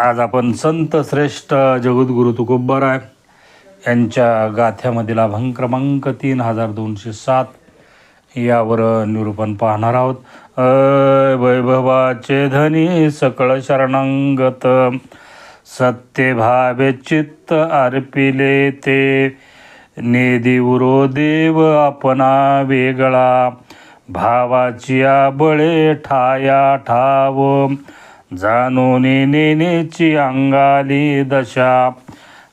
आज आपण संत श्रेष्ठ जगद्गुरु तुकोबराय यांच्या गाथ्यामधील अभंग क्रमांक तीन हजार दोनशे सात यावर निरूपण पाहणार आहोत. अ वैभवाचे धनी सकळ शरणंगत सत्य भावे चित्त अर्पिले ते नेदिवरो देव आपणा वेगळा भावाची बळे ठाया ठाव जाणून नेनेची अंगाली दशा.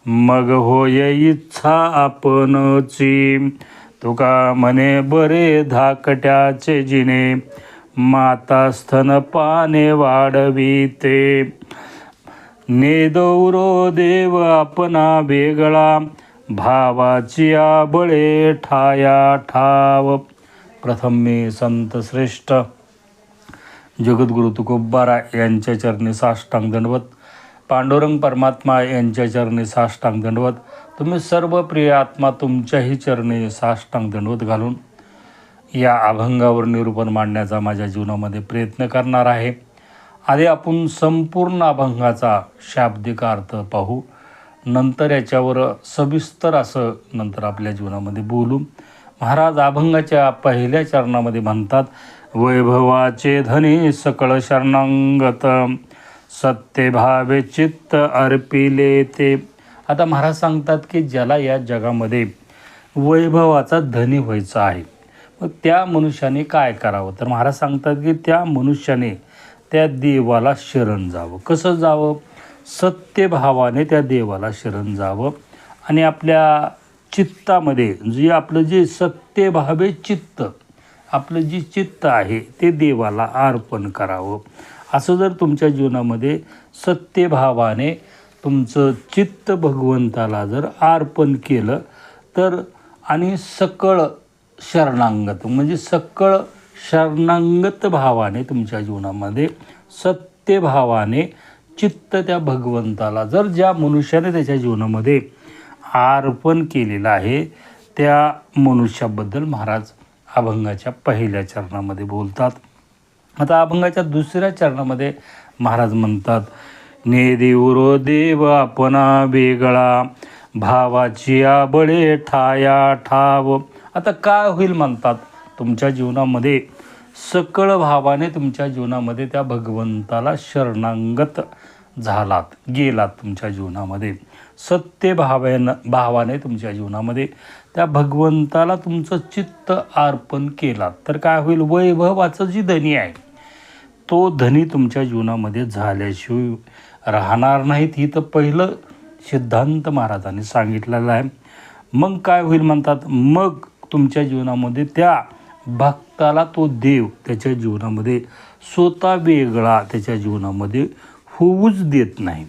मग होय इच्छा आपणची. तुका म्हणे बरे धाकट्याचे जिने. माता स्तन पाने वाढविते. नेदौरो देव आपणा वेगळा. भावाची बळे ठाया ठाव. प्रथम मी संत श्रेष्ठ जगद्गुरु तुकोबारा यांच्या चरणी साष्टांग दंडवत. पांडुरंग परमात्मा यांच्या चरणी साष्टांग दंडवत. तुम्ही सर्व प्रिय आत्मा तुमच्याही चरणी साष्टांग दंडवत घालून या अभंगावर निरूपण मांडण्याचा माझ्या जीवनामध्ये प्रयत्न करणार आहे. आधी आपण संपूर्ण अभंगाचा शाब्दिक अर्थ पाहू. नंतर याच्यावर सविस्तर असं नंतर आपल्या जीवनामध्ये बोलू. महाराज अभंगाच्या पहिल्या चरणामध्ये म्हणतात वैभवाचे धनी सकळ शरणांगत. सत्य भावे चित्त अर्पिले ते. आता महाराज सांगतात की ज्याला या जगामध्ये वैभवाचा धनी व्हायचा आहे मग त्या मनुष्याने काय करावं? तर महाराज सांगतात की त्या मनुष्याने त्या देवाला शरण जावं. कसं जावं? सत्यभावाने त्या देवाला शरण जावं आणि आपल्या चित्तामध्ये जे आपलं जे सत्यभावे चित्त आपलं जे चित्त आहे ते देवाला अर्पण करावं. असं जर तुमच्या जीवनामध्ये सत्यभावाने तुमचं चित्त भगवंताला जर अर्पण केलं तर आणि सकळ शरणांगत म्हणजे सकळ शरणांगत भावाने तुमच्या जीवनामध्ये सत्यभावाने चित्त त्या भगवंताला जर ज्या मनुष्याने त्याच्या जीवनामध्ये अर्पण केलेलं आहे त्या मनुष्याबद्दल महाराज अभंगाच्या पहिल्या चरणामध्ये बोलतात. आता अभंगाच्या दुसऱ्या चरणामध्ये महाराज म्हणतात ने देवरो देव आपणा वेगळा भावाची बळे ठाया ठाव. आता काय होईल म्हणतात तुमच्या जीवनामध्ये सकळ भावाने तुमच्या जीवनामध्ये त्या भगवंताला शरणांगत झालात गेलात तुमच्या जीवनामध्ये. सत्य भावेनं भावाने तुमच्या जीवनामध्ये त्या भगवंताला तुमचं चित्त अर्पण केला. तर काय होईल? वैभवाचं जी धनी आहे तो धनी तुमच्या जीवनामध्ये झाल्याशिवाय राहणार नाहीत. ही तर पहिलं सिद्धांत महाराजांनी सांगितलेलं आहे. मग काय होईल म्हणतात? मग तुमच्या जीवनामध्ये त्या भक्ताला तो देव त्याच्या जीवनामध्ये स्वतः वेगळा त्याच्या जीवनामध्ये होऊच देत नाही.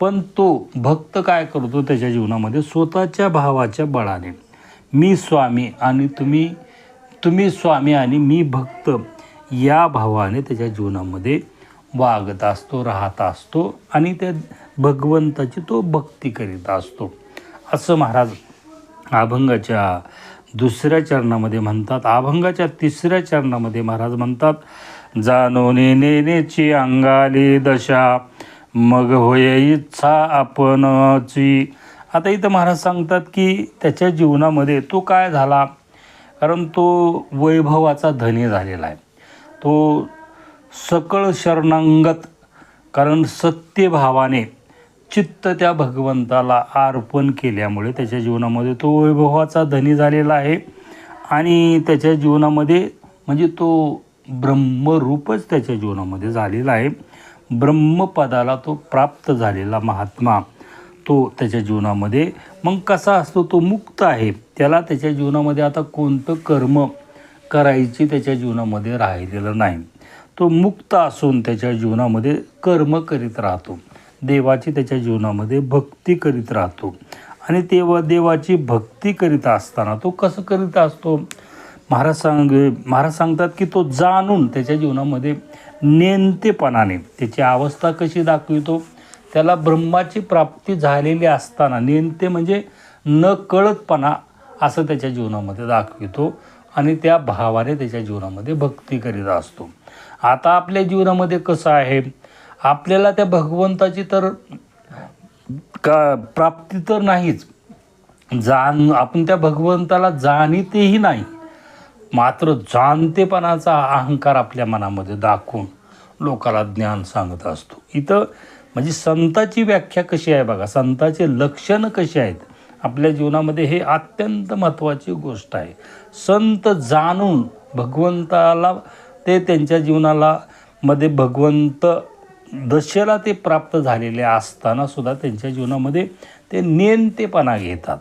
पण तो भक्त काय करतो? त्याच्या जीवनामध्ये स्वतःच्या भावाच्या बळाने. मी स्वामी आणि तुम्ही तुम्ही स्वामी आणि मी भक्त. या भावाने त्याच्या जीवनामध्ये वागत असतो राहत असतो आणि त्या भगवंताची तो भक्ती करीत असतो. असं महाराज अभंगाच्या दुसऱ्या चरणामध्ये म्हणतात. अभंगाच्या तिसऱ्या चरणामध्ये महाराज म्हणतात जाणवणे नेनेची अंगाली दशा मग होय इच्छा आपणची. आता इथं महाराज सांगतात की त्याच्या जीवनामध्ये तो काय झाला? कारण तो वैभवाचा धनी झालेला आहे. तो सकळ शरणांगत कारण सत्यभावाने चित्त त्या भगवंताला अर्पण केल्यामुळे त्याच्या जीवनामध्ये तो वैभवाचा धनी झालेला आहे. आणि त्याच्या जीवनामध्ये म्हणजे तो ब्रह्मरूपच त्याच्या जीवनामध्ये झालेला आहे. ब्रह्मपदाला तो प्राप्त झालेला महात्मा. तो त्याच्या जीवनामध्ये. मग कसा असतो तो मुक्त आहे? त्याला त्याच्या जीवनामध्ये आता कोणतं कर्म करायची त्याच्या जीवनामध्ये राहिलेलं नाही. तो मुक्त असून त्याच्या जीवनामध्ये कर्म करीत राहतो. देवाची त्याच्या जीवनामध्ये भक्ती करीत राहतो. आणि तेव्हा देवाची भक्ती करीत असताना तो कसं करीत असतो? महाराज सांग महाराज सांगतात की तो जाणून त्याच्या जीवनामध्ये नेमतेपणाने त्याची अवस्था कशी दाखवितो? त्याला ब्रह्माची प्राप्ती झालेली असताना नेमते म्हणजे न कळतपणा असं त्याच्या जीवनामध्ये दाखवितो आणि त्या भावाने त्याच्या जीवनामध्ये भक्ती करीत असतो. आता आपल्या जीवनामध्ये कसं आहे? आपल्याला त्या भगवंताची तर का प्राप्ती तर नाहीच. जाण आपण त्या भगवंताला जाणीतही नाही. मात्र जाणतेपणाचा अहंकार आपल्या मनामध्ये दाखवून लोकाला ज्ञान सांगत असतो. इथं म्हणजे संताची व्याख्या कशी आहे बघा संताचे लक्षणं कशी आहेत? आपल्या जीवनामध्ये हे अत्यंत महत्त्वाची गोष्ट आहे. संत जाणून भगवंताला ते त्यांच्या जीवनाला मध्ये भगवंत दशेला ते प्राप्त झालेले असतानासुद्धा त्यांच्या जीवनामध्ये ते नेनतेपणा घेतात.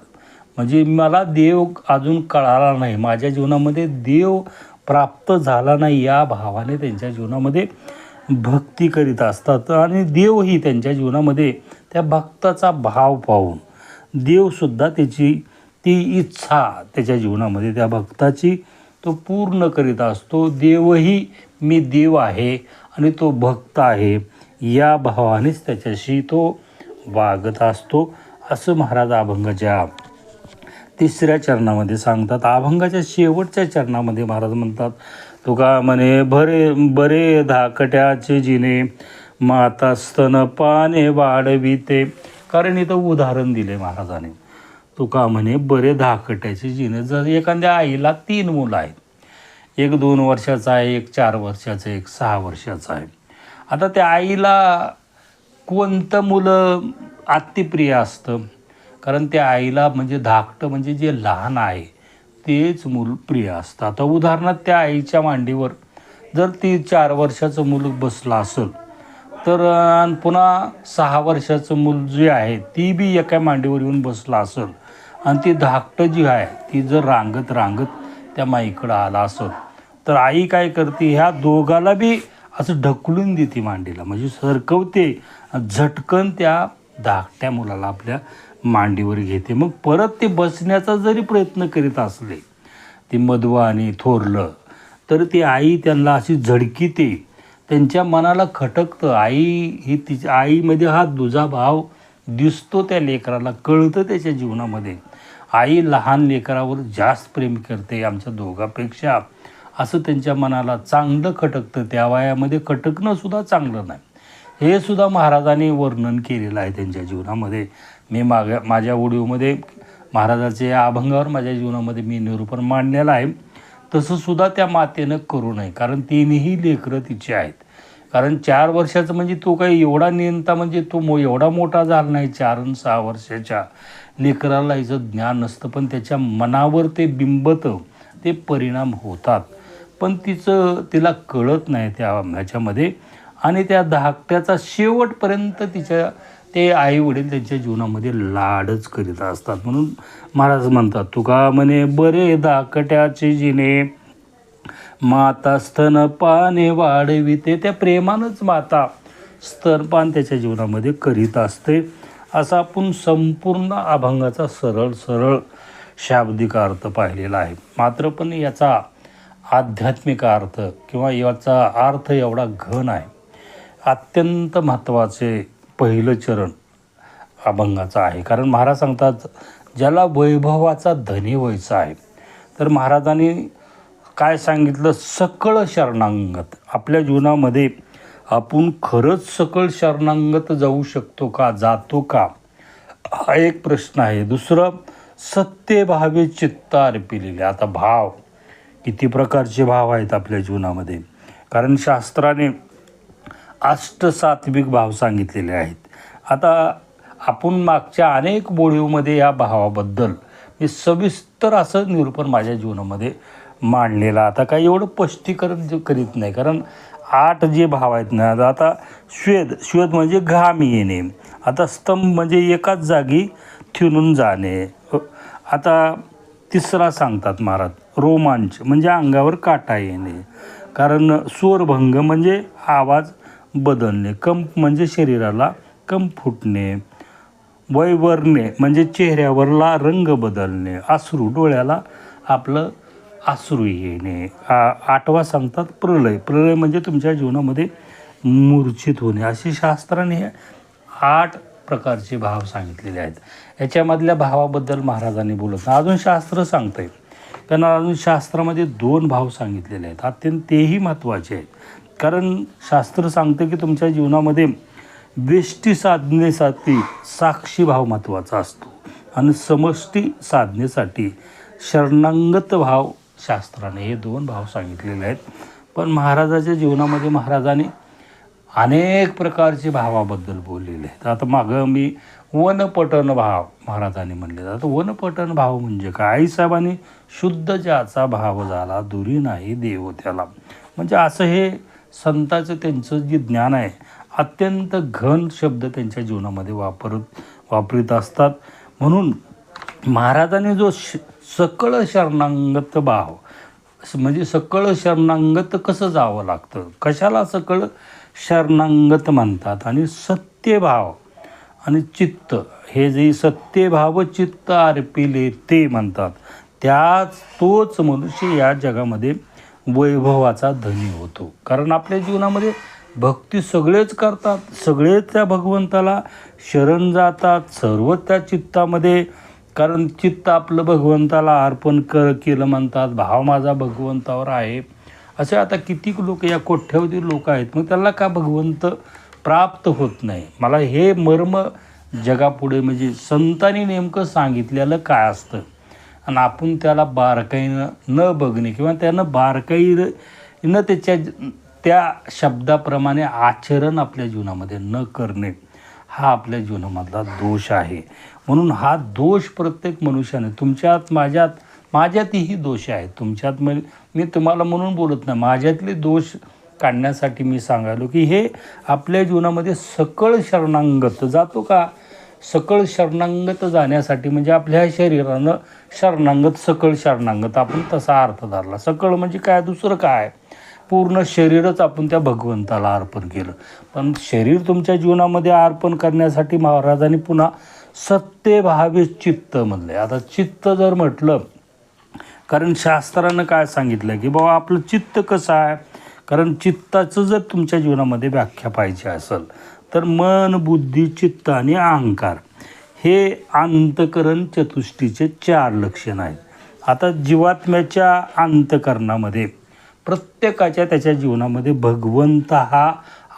म्हणजे मला देव अजून कळाला नाही. माझ्या जीवनामध्ये देव प्राप्त झाला नाही या भावाने त्यांच्या जीवनामध्ये भक्ती करीत असतात. आणि देवही त्यांच्या जीवनामध्ये त्या भक्ताचा भाव पाहून देवसुद्धा त्याची ती इच्छा त्याच्या जीवनामध्ये त्या भक्ताची तो पूर्ण करीत असतो. देवही मी देव आहे आणि तो भक्त आहे या भावानेच त्याच्याशी तो वागत असतो. असं महाराज अभंगाच्या तिसऱ्या चरणामध्ये सांगतात. अभंगाच्या शेवटच्या चरणामध्ये महाराज म्हणतात तुका म्हणे भरे बरे धाकट्याचे जिने माता स्तनपाने वाढविते. कारण इथं उदाहरण दिले महाराजाने. तुका म्हणे बरे धाकट्याचे जिने जर एखाद्या आईला तीन मुलं आहेत. एक दोन वर्षाचा आहे एक चार वर्षाचं एक सहा वर्षाचा आहे. आता त्या आईला कोणतं मुलं अतिप्रिय असतं? कारण त्या आईला म्हणजे धाकटं म्हणजे जे लहान आहे तेच मूल प्रिय असतं. आता उदाहरणार्थ त्या आईच्या मांडीवर जर ती चार वर्षाचं मूल बसलं असेल तर आणि पुन्हा सहा वर्षाचं मूल जे आहे ती बी एका मांडीवर येऊन बसलं असेल. आणि ती धाकटं जी आहे ती जर रांगत रांगत त्या माईकडं आला असेल तर आई काय करते ह्या दोघाला बी असं ढकलून देते मांडीला. म्हणजे सरकवते झटकन त्या धाकट्या मुलाला आपल्या मांडीवर घेते. मग परत ते बसण्याचा जरी प्रयत्न करीत असले ते मधवा आणि थोरलं तर ती आई त्यांना अशी झडकीते. त्यांच्या मनाला खटकतं. आई ही तिच्या आईमध्ये हा दुजा भाव दिसतो त्या लेकराला कळतं त्याच्या जीवनामध्ये. आई लहान लेकरावर जास्त प्रेम करते आमच्या दोघापेक्षा. असं त्यांच्या मनाला चांगलं खटकतं. त्या वयामध्ये खटकणंसुद्धा चांगलं नाही. हे सुद्धा महाराजांनी वर्णन केलेलं आहे त्यांच्या जीवनामध्ये. मी माग माझ्या ओडिओमध्ये महाराजाचे या अभंगावर माझ्या जीवनामध्ये मी निरूपण मांडलेलं आहे. तसंसुद्धा त्या मातेनं करू नये. कारण तिन्ही लेकरं तिची आहेत. कारण चार वर्षाचं म्हणजे तो काही एवढा नियंता म्हणजे तो मो एवढा मोठा झाला नाही. चार आणि सहा वर्षाच्या लेकराला हिचं ज्ञान नसतं. पण त्याच्या मनावर ते बिंबतं ते परिणाम होतात. पण तिचं तिला कळत नाही त्या ह्याच्यामध्ये आणि त्या धाकट्याचा शेवटपर्यंत तिच्या ते आई वडील त्यांच्या जीवनामध्ये लाडच करीत असतात. म्हणून महाराज म्हणतात तुका म्हणे बरे दाकट्याचे जिने माता स्तनपाने वाढविते त्या प्रेमानंच माता स्तनपान त्याच्या जीवनामध्ये करीत असते. असा आपण संपूर्ण अभंगाचा सरळ सरळ शाब्दिक अर्थ पाहिलेला आहे. मात्र पण याचा आध्यात्मिक अर्थ किंवा याचा अर्थ एवढा घन आहे. अत्यंत महत्त्वाचे पहिलं चरण अभंगाचं आहे. कारण महाराज सांगतात ज्याला वैभवाचा धनी व्हायचा आहे. तर महाराजांनी काय सांगितलं? सकळ शरणांगत. आपल्या जीवनामध्ये आपण खरंच सकळ शरणांगत जाऊ शकतो का जातो का? हा एक प्रश्न आहे. दुसरं सत्य भावे चित्त अर्पिलेले. आता भाव किती प्रकारचे भाव आहेत आपल्या जीवनामध्ये. कारण शास्त्राने अष्टसात्विक भाव सांगितलेले आहेत. आता आपण मागच्या अनेक बोळीवमध्ये या भावाबद्दल मी सविस्तर असं निरूपण माझ्या जीवनामध्ये मांडलेलं. आता काही एवढं स्पष्टीकरण करीत नाही कारण आठ जे भाव आहेत ना आता श्वेद श्वेद म्हणजे घाम येणे. आता स्तंभ म्हणजे एकाच जागी थिनून जाणे. आता तिसरा सांगतात महाराज रोमांच म्हणजे अंगावर काटा येणे. कारण स्वरभंग म्हणजे आवाज बदलणे कंप म्हणजे शरीराला कंप फुटणे वैवरणे म्हणजे चेहऱ्यावरला रंग बदलणे आसरू डोळ्याला आपलं आसरू येणे. आ- आठवा सांगतात प्रलय. प्रलय म्हणजे तुमच्या जीवनामध्ये मूर्छित होणे. असे शास्त्राने आठ प्रकारचे भाव सांगितलेले आहेत. याच्यामधल्या भावाबद्दल महाराजांनी बोलत नाही. अजून शास्त्र सांगतंय. कारण अजून शास्त्रामध्ये दोन भाव सांगितलेले आहेत. अत्यंत तेही महत्त्वाचे आहेत. कारण शास्त्र सांगतं की तुमच्या जीवनामध्ये व्यष्टी साधनेसाठी साक्षी भाव महत्त्वाचा असतो. आणि समष्टी साधनेसाठी शरणांगत भाव शास्त्राने हे दोन भाव सांगितलेले आहेत. पण महाराजाच्या जीवनामध्ये महाराजाने अनेक प्रकारचे भावाबद्दल बोललेले आहेत. आता मागं मी वनपटन भाव महाराजांनी म्हणले आता वनपटन भाव म्हणजे काय? आईसाहेबांनी शुद्ध ज्याचा भाव झाला दुरी नाही देव त्याला. म्हणजे असं हे संताचं त्यांचं जे ज्ञान आहे अत्यंत घन शब्द त्यांच्या जीवनामध्ये वापरत वापरीत असतात. म्हणून महाराजांनी जो श सकळ शरणांगत भाव म्हणजे सकळ शरणांगत कसं जावं लागतं? कशाला सकळ शरणांगत म्हणतात? आणि सत्यभाव आणि चित्त हे जे सत्यभाव चित्त अर्पिले ते म्हणतात. त्याच तोच मनुष्य या जगामध्ये वैभवाचा धनी होतो. कारण आपल्या जीवनामध्ये भक्ती सगळेच करतात सगळेच त्या भगवंताला शरण जातात सर्व त्या चित्तामध्ये. कारण चित्त आपलं भगवंताला अर्पण कर केलं म्हणतात भाव माझा भगवंतावर आहे. असे आता कितीक लोक या कोठ्यावधी लोक आहेत मग त्याला का भगवंत प्राप्त होत नाही? मला हे मर्म जगापुढे म्हणजे संतांनी नेमकं सांगितलेलं काय असतं? आणि आपण त्याला बारकाईनं न बघणे किंवा त्यानं बारकाईनं त्याच्या त्या शब्दाप्रमाणे आचरण आपल्या जीवनामध्ये न करणे हा आपल्या जीवनामधला दोष आहे. म्हणून हा दोष प्रत्येक मनुष्याने तुमच्यात माझ्यात माझ्यातही दोष आहेत तुमच्यात म्हणजे मी तुम्हाला म्हणून बोलत नाही माझ्यातले दोष काढण्यासाठी मी सांगायलो की हे आपल्या जीवनामध्ये सकळ शरणांगत जातो का? सकळ शरणांगत जाण्यासाठी म्हणजे आपल्या शरीरानं शरणांगत सकळ शरणांगत आपण तसा अर्थ धरला. सकळ म्हणजे काय? दुसरं काय? पूर्ण शरीरच आपण त्या भगवंताला अर्पण केलं. पण शरीर तुमच्या जीवनामध्ये अर्पण करण्यासाठी महाराजांनी पुन्हा सत्यभावे चित्त म्हणले. आता चित्त जर म्हटलं कारण शास्त्रानं काय सांगितलं की बाबा आपलं चित्त कसं आहे? कारण चित्ताचं जर तुमच्या जीवनामध्ये व्याख्या पाहिजे असेल तर मन बुद्धी चित्त आणि अहंकार हे अंतकरण चतुष्टीचे चार लक्षण आहेत. आता जीवात्म्याच्या अंतकरणामध्ये प्रत्येकाच्या त्याच्या जीवनामध्ये भगवंत हा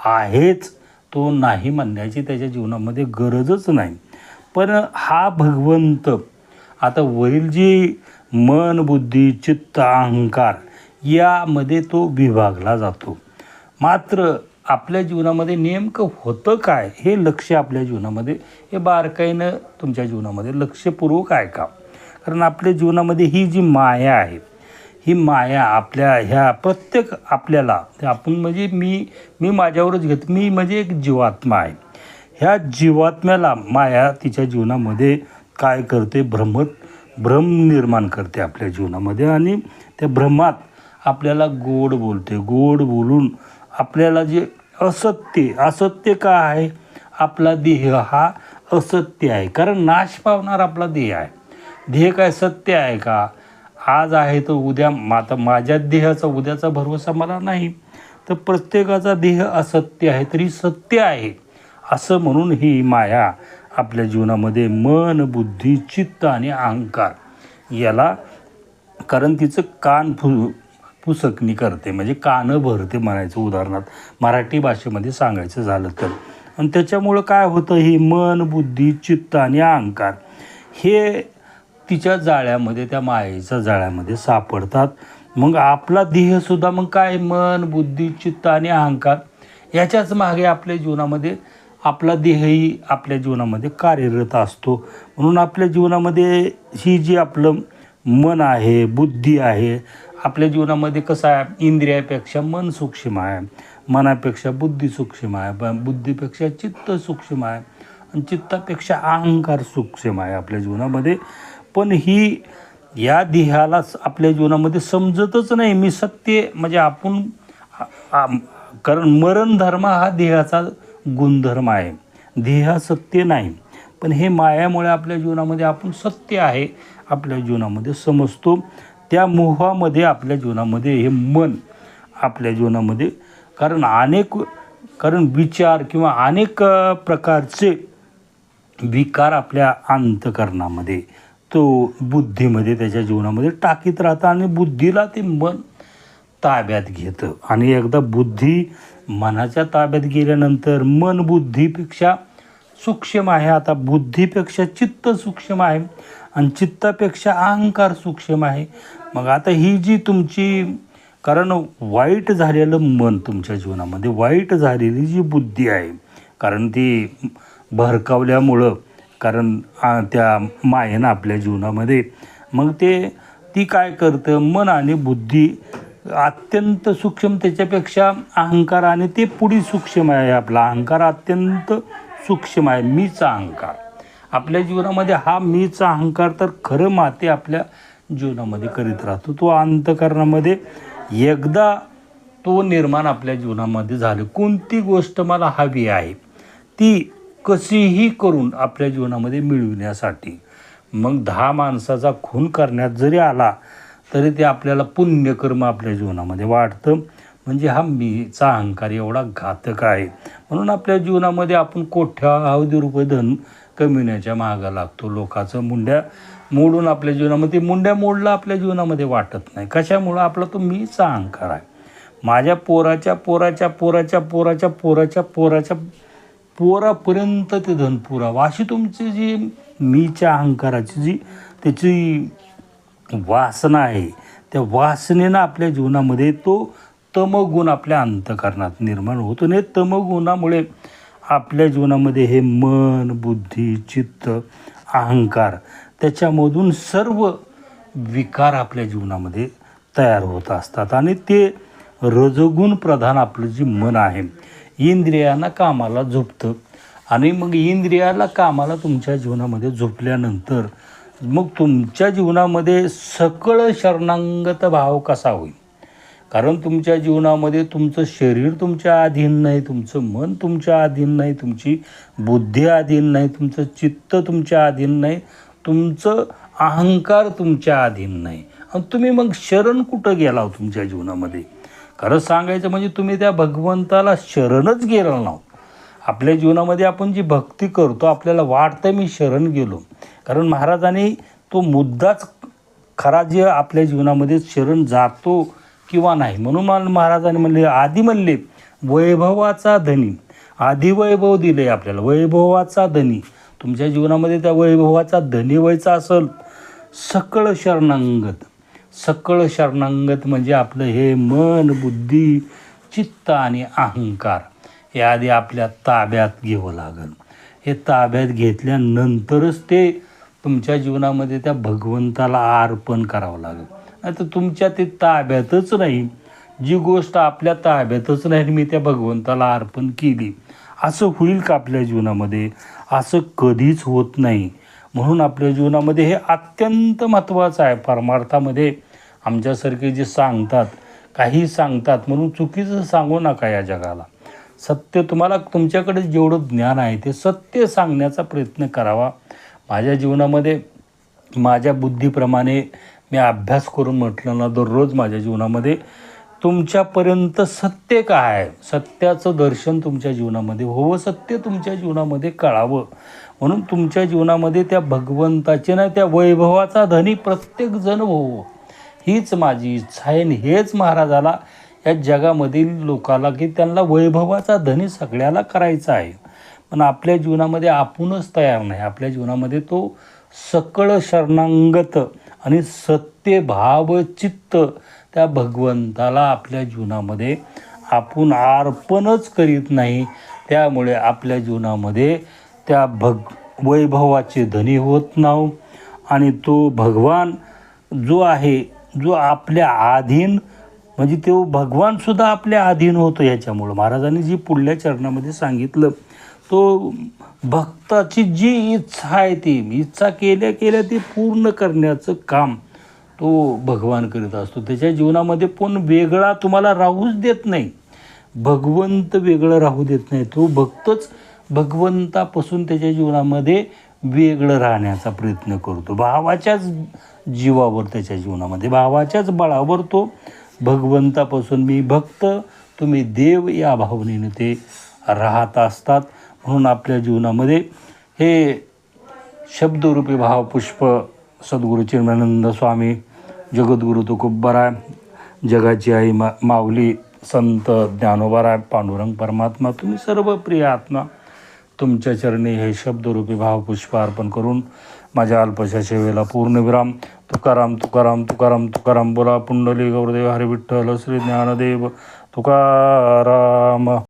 आहेच. तो नाही म्हणण्याची त्याच्या जीवनामध्ये गरजच नाही. पण हा भगवंत आता वरील जी मन बुद्धी चित्त अहंकार यामध्ये तो विभागला जातो. मात्र आपल्या जीवनामध्ये नेमकं होतं काय? हे लक्ष आपल्या जीवनामध्ये हे बारकाईनं तुमच्या जीवनामध्ये लक्षपूर्वक आहे का कारण आपल्या जीवनामध्ये ही जी माया आहे ही माया आपल्या ह्या प्रत्येक आपल्याला आपण म्हणजे मी मी माझ्यावरच घेत. मी म्हणजे एक जीवात्मा आहे. ह्या जीवात्म्याला माया तिच्या जीवनामध्ये काय करते? भ्रमत भ्रम निर्माण करते आपल्या जीवनामध्ये आणि त्या भ्रमात आपल्याला गोड बोलते. गोड बोलून आपल्याला जे असत्य असत्य का आहे? आपला देह हा असत्य आहे. कारण नाश पावणार आपला देह आहे. देह काय सत्य आहे का? आज आहे तर उद्या माता माझ्या देहाचा उद्याचा भरवसा मला नाही. तर प्रत्येकाचा देह असत्य आहे तरी सत्य आहे. असं म्हणून ही माया आपल्या जीवनामध्ये मन बुद्धी चित्त आणि अहंकार याला कारण तिचं कान फु पुसकणी करते म्हणजे कानं भरते म्हणायचं उदाहरणार्थ. मराठी भाषेमध्ये सांगायचं झालं तर. आणि त्याच्यामुळं काय होतं हे मन बुद्धी चित्त आणि अहंकार हे तिच्या जाळ्यामध्ये त्या मायेच्या जाळ्यामध्ये सापडतात. मग आपला देहसुद्धा मग काय? मन बुद्धी चित्त आणि अहंकार याच्याच मागे आपल्या जीवनामध्ये आपला देहही आपल्या जीवनामध्ये कार्यरत असतो. म्हणून आपल्या जीवनामध्ये ही जी आपलं मन आहे बुद्धी आहे आपल्या जीवनामध्ये कसं आहे? इंद्रियापेक्षा मन सूक्ष्म आहे. मनापेक्षा बुद्धी सूक्ष्म आहे. ब बुद्धीपेक्षा चित्त सूक्ष्म आहे. आणि चित्तापेक्षा अहंकार सूक्ष्म आहे आपल्या जीवनामध्ये. पण ही या देहालाच आपल्या जीवनामध्ये समजतच नाही. मी सत्य म्हणजे आपण कारण मरण धर्म हा देहाचा गुणधर्म आहे. देह सत्य नाही. पण हे मायामुळे आपल्या जीवनामध्ये आपण सत्य आहे आपल्या जीवनामध्ये समजतो. त्या मोहामध्ये आपल्या जीवनामध्ये हे मन आपल्या जीवनामध्ये कारण अनेक कारण विचार किंवा अनेक प्रकारचे विकार आपल्या अंतकरणामध्ये तो बुद्धीमध्ये त्याच्या जीवनामध्ये टाकीत राहतं आणि बुद्धीला ते मन ताब्यात घेतं. आणि एकदा बुद्धी मनाच्या ताब्यात गेल्यानंतर मन बुद्धीपेक्षा सूक्ष्म आहे. आता बुद्धीपेक्षा चित्त सूक्ष्म आहे आणि चित्तापेक्षा अहंकार सूक्ष्म आहे. मग आता ही जी तुमची कारण वाईट झालेलं मन तुमच्या जीवनामध्ये वाईट झालेली जी बुद्धी आहे कारण ती भरकावल्यामुळं कारण त्या मायेनं आपल्या जीवनामध्ये मग ते ती काय करतं? मन आणि बुद्धी अत्यंत सूक्ष्म त्याच्यापेक्षा अहंकार आणि ते पुढे सूक्ष्म आहे आपला. अहंकार अत्यंत सूक्ष्म आहे मीचा अहंकार. आपल्या जीवनामध्ये हा मीचा अहंकार तर खरं माते आपल्या जीवनामध्ये करीत राहतो. तो अंतकरणामध्ये एकदा तो निर्माण आपल्या जीवनामध्ये झालं. कोणती गोष्ट मला हवी आहे ती कशीही करून आपल्या जीवनामध्ये मिळविण्यासाठी. मग दहा माणसाचा खून करण्यात जरी आला तरी ते आपल्याला पुण्यकर्म आपल्या जीवनामध्ये वाढतं. म्हणजे हा मीचा अहंकार एवढा घातक आहे. म्हणून आपल्या जीवनामध्ये आपण कोट्यावधी रुपये धन कमिवण्याच्या मागा लागतो? लोकाचं मुंड्या मोडून आपल्या जीवनामध्ये मुंड्या मोडला आपल्या जीवनामध्ये वाटत नाही. कशामुळं? आपला तो मीचा अहंकार आहे. माझ्या पोराच्या पोराच्या पोराच्या पोराच्या पोराच्या पोराच्या पोरापर्यंत ते धन पुरावं. अशी तुमची जी मीच्या अहंकाराची जी त्याची वासना आहे त्या वासनेनं आपल्या जीवनामध्ये तो तमगुण आपल्या अंतकरणात निर्माण होतो. आणि तमगुणामुळे आपल्या जीवनामध्ये हे मन बुद्धी चित्त अहंकार त्याच्यामधून सर्व विकार आपल्या जीवनामध्ये तयार होत असतात. आणि ते रजगुण प्रधान आपलं जे मन आहे इंद्रियांना कामाला झोपतं. आणि मग इंद्रियाला कामाला तुमच्या जीवनामध्ये झोपल्यानंतर मग तुमच्या जीवनामध्ये सकळ शरणांगत भाव कसा होईल? कारण तुमच्या जीवनामध्ये तुमचं शरीर तुमच्या अधीन नाही तुमचं मन तुमच्या अधीन नाही तुमची बुद्धी अधीन नाही तुमचं चित्त तुमच्या अधीन नाही तुमचं अहंकार तुमच्या अधीन नाही. आणि तुम्ही मग शरण कुठं गेला तुमच्या जीवनामध्ये? खरं सांगायचं म्हणजे तुम्ही त्या भगवंताला शरणच गेला नाहो आपल्या जीवनामध्ये आपण जी भक्ती करतो आपल्याला वाटतं मी शरण गेलो. कारण महाराजांनी तो मुद्दाच खरा जे आपल्या जीवनामध्ये शरण जातो किंवा नाही म्हणून मला महाराजांनी म्हणले आधी म्हणले वैभवाचा धनी. आधी वैभव दिले आपल्याला वैभवाचा धनी. तुमच्या जीवनामध्ये त्या वैभवाचा धनी व्हायचा असेल सकळ शरणांगत सकळ शरणांगत म्हणजे आपलं हे मन बुद्धी चित्त आणि अहंकार. हे आधी आपल्या ताब्यात घ्यावं लागेल. हे ताब्यात घेतल्यानंतरच ते तुमच्या जीवनामध्ये त्या भगवंताला अर्पण करावं लागेल. नाही तर तुमच्या ते ताब्यातच नाही. जी गोष्ट आपल्या ताब्यातच नाही आणि मी त्या भगवंताला अर्पण केली. असं होईल का आपल्या जीवनामध्ये? असं कधीच होत नाही. म्हणून आपल्या जीवनामध्ये हे अत्यंत महत्त्वाचं आहे. परमार्थामध्ये आमच्यासारखे जे सांगतात काही सांगतात म्हणून चुकीचं सांगू नका या जगाला. सत्य तुम्हाला तुमच्याकडे जेवढं ज्ञान आहे ते सत्य सांगण्याचा प्रयत्न करावा. माझ्या जीवनामध्ये माझ्या बुद्धीप्रमाणे मी अभ्यास करून म्हटलं ना दररोज माझ्या जीवनामध्ये तुमच्यापर्यंत सत्य काय? आहे सत्याचं दर्शन तुमच्या जीवनामध्ये होवं सत्य तुमच्या जीवनामध्ये कळावं. म्हणून तुमच्या जीवनामध्ये त्या भगवंताचे ना त्या वैभवाचा धनी प्रत्येकजण होवो हीच माझी इच्छा आहे आणि हेच महाराजाला या जगामधील लोकाला की त्यांना वैभवाचा धनी सगळ्याला करायचा आहे. पण आपल्या जीवनामध्ये आपणच तयार नाही. आपल्या जीवनामध्ये तो सकळ शरणांगत आणि सत्य भाव चित्त त्या भगवंताला आपल्या जीवनामध्ये आपण अर्पणच करीत नाही. त्यामुळे आपल्या जीवनामध्ये त्या भग वैभवाचे धनी होत नाव. आणि तो भगवान जो आहे जो आपल्या अधीन म्हणजे तो भगवानसुद्धा आपल्या अधीन होतो याच्यामुळं. महाराजांनी जी पुढल्या चरणामध्ये सांगितलं तो भक्ताची जी इच्छा आहे ती इच्छा केल्या केल्या ती पूर्ण करण्याचं काम तो भगवान करीत असतो. त्याच्या जीवनामध्ये पण वेगळा तुम्हाला राहूच देत नाही. भगवंत वेगळं राहू देत नाही. तो भक्तच भगवंतापासून त्याच्या जीवनामध्ये वेगळं राहण्याचा प्रयत्न करतो. भावाच्याच जीवावर त्याच्या जीवनामध्ये भावाच्याच बळावर तो भगवंतापासून मी भक्त तुम्ही देव या भावनेने ते राहत असतात. म्हणून आपल्या जीवनामध्ये हे शब्दरूपी भावपुष्प सद्गुरू चिन्मानंद स्वामी जगद्गुरू आहे. जगाची आई मा माऊली संत ज्ञानोबाराय पांडुरंग परमात्मा तुम्ही सर्व प्रिय आत्मा तुमच्या चरणी हे शब्दरूपी भावपुष्प अर्पण करून माझ्या अल्पशा सेवेला पूर्णविराम तुकाराम तुकाराम तुकाराम तुकाराम बोला. पुंडली गौरदेव हरिविठ्ठल श्री ज्ञानदेव तुकाराम.